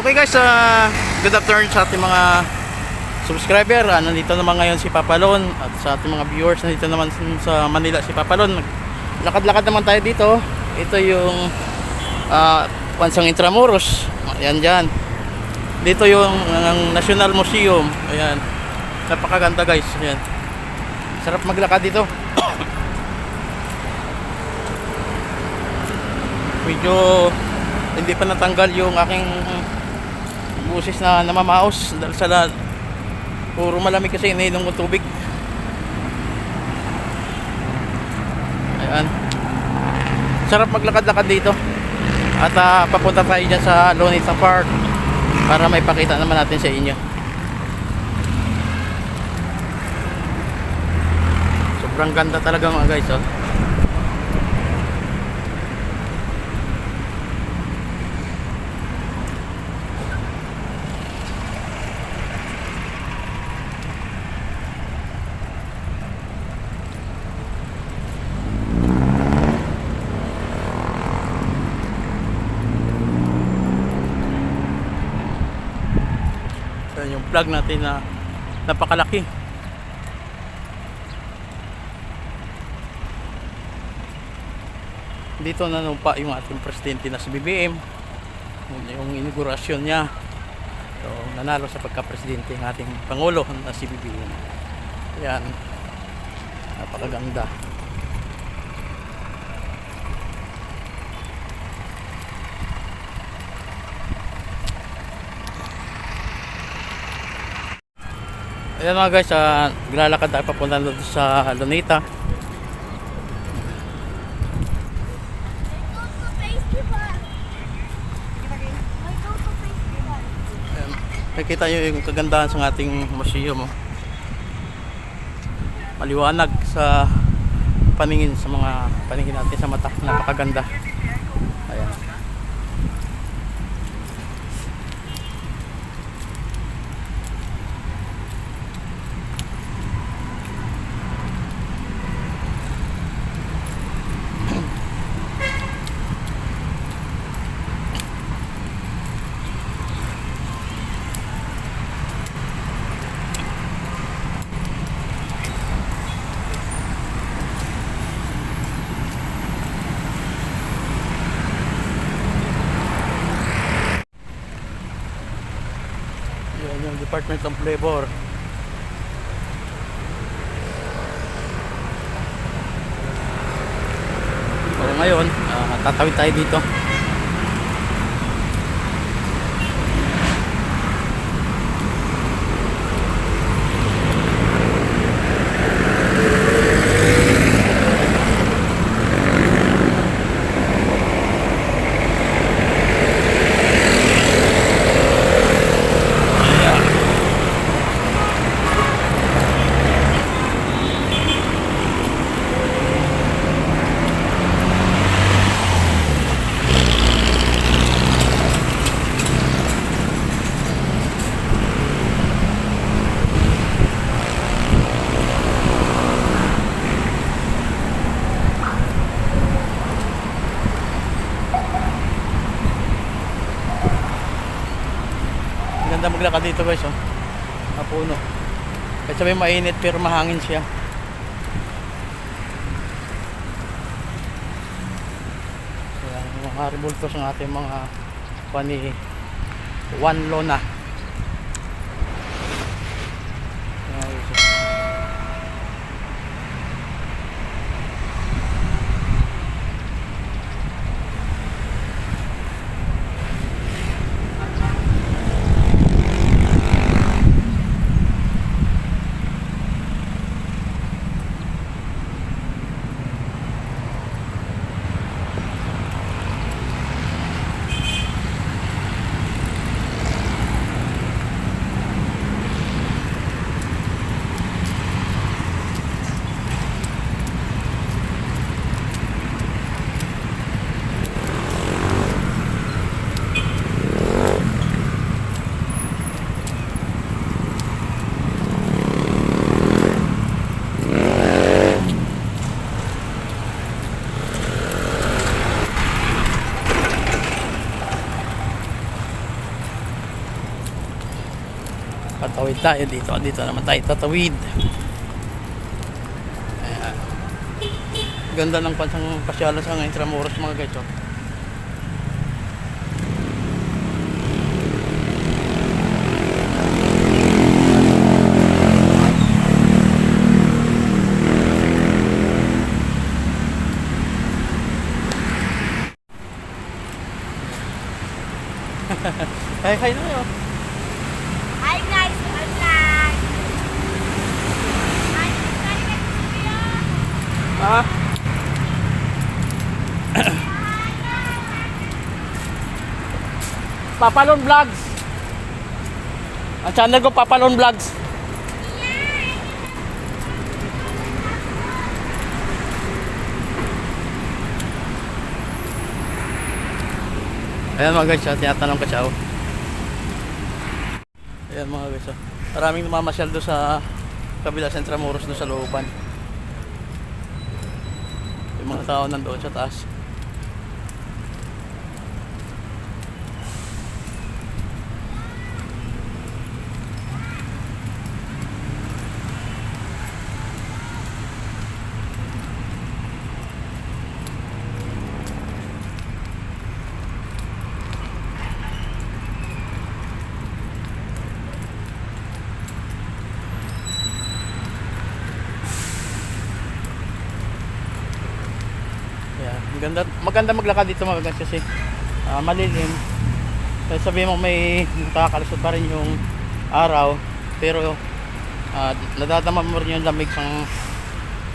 Okay guys, uh, good afternoon sa ating mga subscriber. Uh, nandito naman ngayon si Papalon at sa ating mga viewers nandito naman sa Manila si Papalon. Lakad-lakad naman tayo dito. Ito yung uh, Pansang Intramuros. Ayan dyan. Dito yung ang National Museum. Ayan. Napakaganda guys. Ayan. Sarap maglakad dito. Medyo hindi pa natanggal yung aking busis na namamaos dahil sa la- puro malamig kasi iniinom ko tubig. Ayan. Sarap maglakad-lakad dito. At ah, papunta tayo dyan sa Lonita Park para may pakita naman natin sa inyo. Sobrang ganda talaga mga guys oh. Plug natin na napakalaki. Dito nanumpa yung ating presidente na si BBM. Yun Yung inaugurasyon niya. So, nanalo sa pagka-presidente ng ating Pangulo na si BBM. Yan. Napakaganda. Ayan mga guys, uh, naglalakad tayo papunta doon sa Lunita. Ayan. Nakita nyo yung kagandahan sa ating museum. Oh. Maliwanag sa paningin sa mga paningin natin sa mata. Napakaganda. Ayan. Yan yung Department of Labor. So ngayon, ah, tatawid tayo dito. Maglakad dito guys oh. Mapuno. Kahit sabi mainit pero mahangin siya. Ayan, mga rebultos ng ating mga pani one lona. Patawid tayo dito. Dito naman tayo tatawid. Ayan. Ganda ng pansang pasyalan sa Intramuros mga guys. oh. Hi, hi na kayo. Hi guys! Hi guys! Hi guys! Ah. Papalon Vlogs. Ang channel ko Papalon Vlogs. Ayan mga guys, ah, tinatanong ko siya. oh. Ayan mga guys. ah. Maraming namamasyal doon sa kabila sa Intramuros doon sa looban. Yung mga tao nandoon sa taas. Maganda, maglakad dito mga guys kasi ah, malilim. Kasi sabi mo may nakakalusot pa rin yung araw pero uh, nadadama mo rin yung lamig sa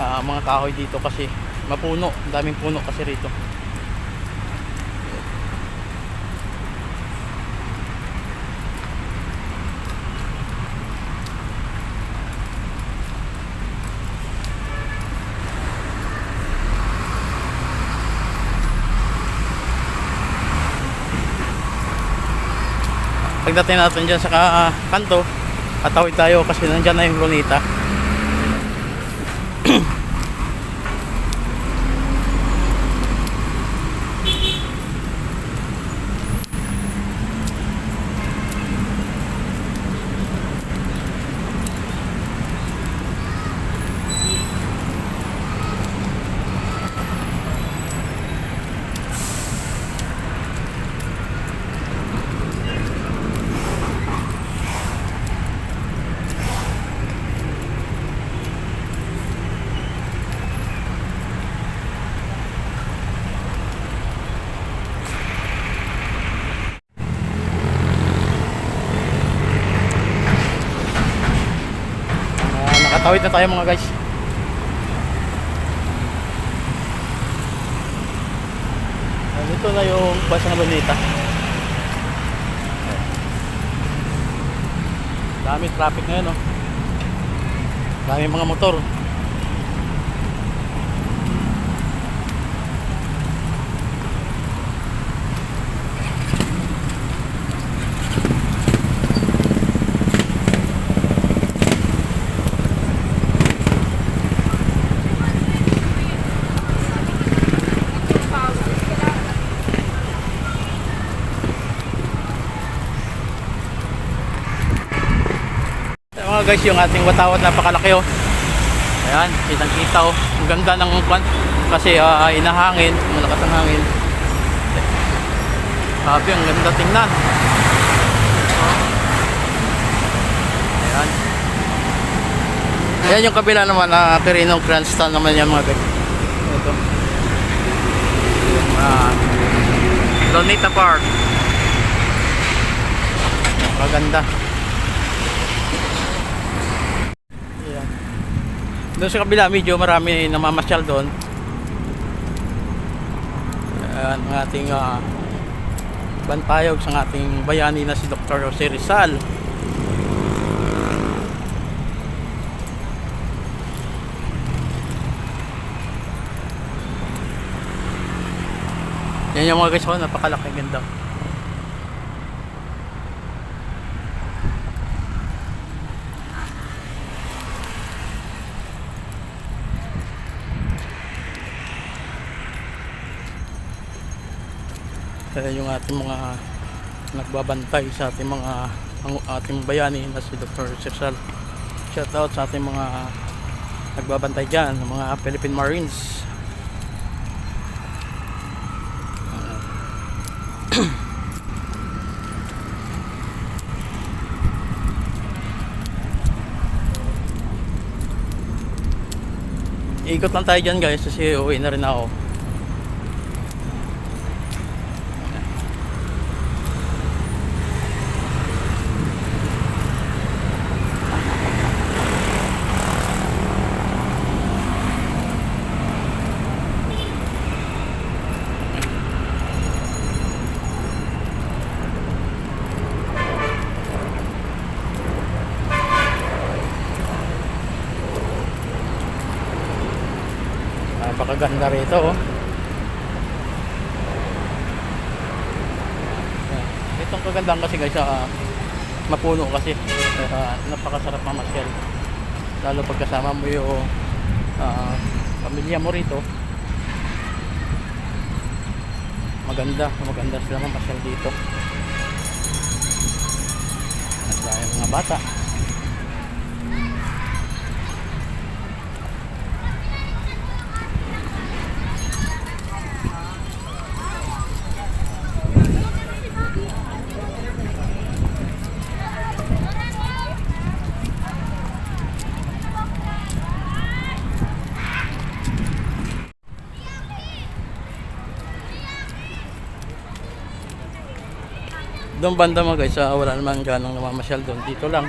ah, mga kahoy dito kasi mapuno, daming puno kasi rito. Pagdating natin dyan sa ka- kanto, katawid tayo kasi nandyan na yung Lunita. Nakatawid na tayo mga guys. Ah, Dito na yung basa ng Lunita. Dami traffic ngayon, oh. Dami mga motor. Mga guys, yung ating watawat napakalaki oh. Ayan, kitang kita oh. Ang ganda ng kwan. Kasi ah, inahangin, malakas ang hangin. Sabi, ang ganda tingnan. Ayan. Ayan yung kabila naman na Perino Grandstand naman yan mga guys. Ito. Yung ah, Lonita Park. Maganda. Ayan. Doon sa kabila, medyo marami namamasyal doon. Ayan, ang ating uh, bantayog sa ating bayani na si Dr. Jose Rizal. Yan yung mga guys, oh, napakalaki ganda. Kaya yung ating mga nagbabantay sa ating mga ang ating bayani na si Dr. Sirsal. Shout out sa ating mga nagbabantay dyan, ng mga Philippine Marines. Ikot lang tayo dyan guys kasi uwi na rin ako. Napakaganda rito oh. Itong kagandang kasi guys, ah, mapuno kasi. Kaya napakasarap mamasyal. Lalo pag kasama mo yung ah, pamilya mo rito. Maganda, maganda sila mamasyal dito. At yung mga bata. Doon banda mo guys, ah, wala naman ganong namamasyal doon. Dito lang.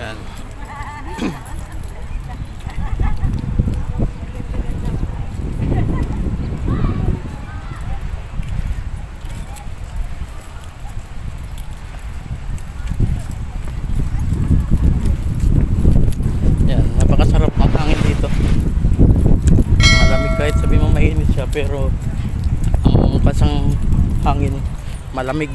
Ayan. Yan, napakasarap ang hangin dito. Malamig kahit sabi mo mainit siya pero ang kasang hangin malamig.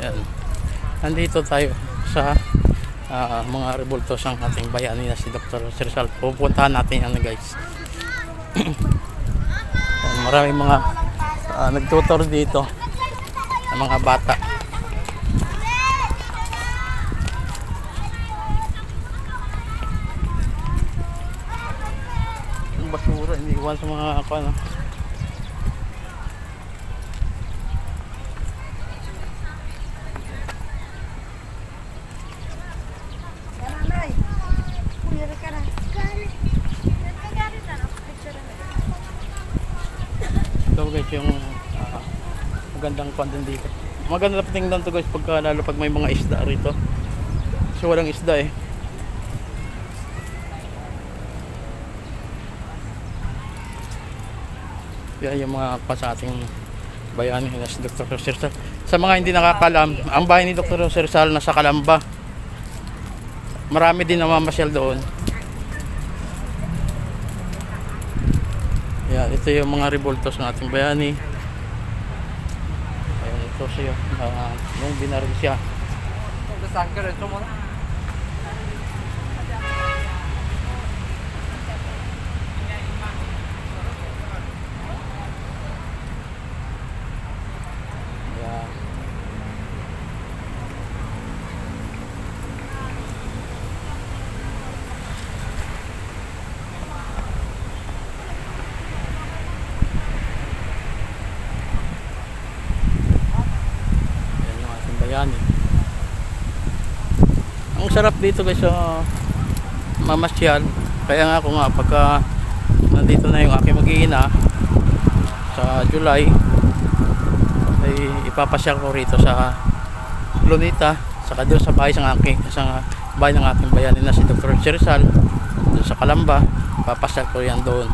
Yan. Nandito tayo sa ah, mga rebultos ng ating bayani na si Dr. Sirsal. Pupuntahan natin yan guys. Maraming mga ah, nagtutor dito ng mga bata. Yung basura, hindi iwan sa mga ako, ano. Ito guys yung ah, magandang content dito. Maganda na tingnan to guys pagka lalo pag may mga isda rito. Kasi walang isda eh. Yan yung mga pa sa ating bayani na si Dr. Jose Rizal. Sa mga hindi nakakalam, ang bahay ni Dr. Jose Rizal nasa Kalamba. Marami din namamasyal doon. Yan, ito yung mga revoltos ng ating bayani. Ito siya. Uh, nung binaril siya. Ayan. Yan bayani. Ang sarap dito guys sa mamasyal. Kaya nga ako nga pagka nandito na yung aking mag-iina sa July ay ipapasyal ko rito sa Lunita saka doon sa bahay sa aking sa bahay ng aking bayani na si Dr. Cherizal doon sa Kalamba papasyal ko yan doon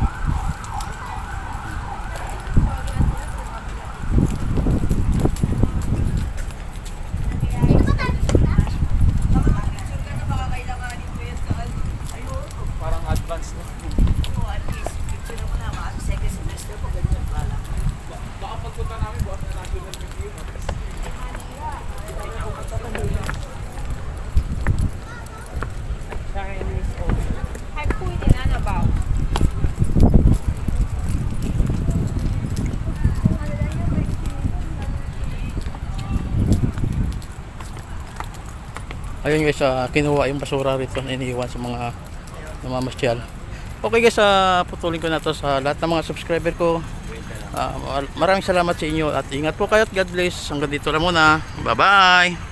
ayun guys ah, kinuha yung basura rito na iniiwan sa mga namamasyal. Okay guys ah, putulin ko na to sa lahat ng mga subscriber ko. Ah, maraming salamat sa inyo at ingat po kayo at God bless. Hanggang dito lang muna. Bye bye